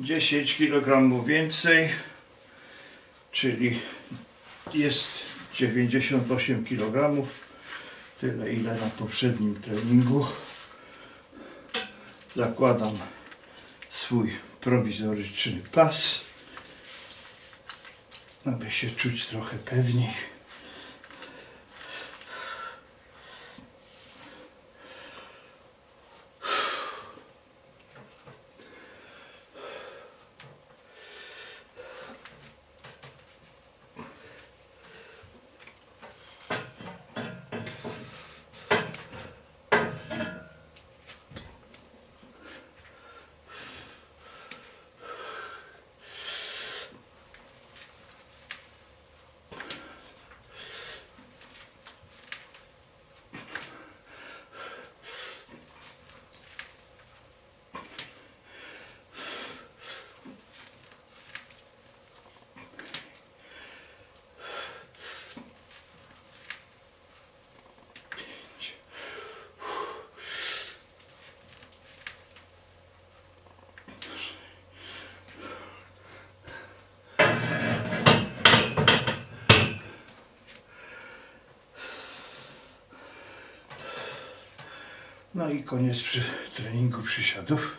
10 kg więcej, czyli jest 98 kg, tyle ile na poprzednim treningu. Zakładam swój prowizoryczny pas, aby się czuć trochę pewniej. No i koniec przy treningu przysiadów.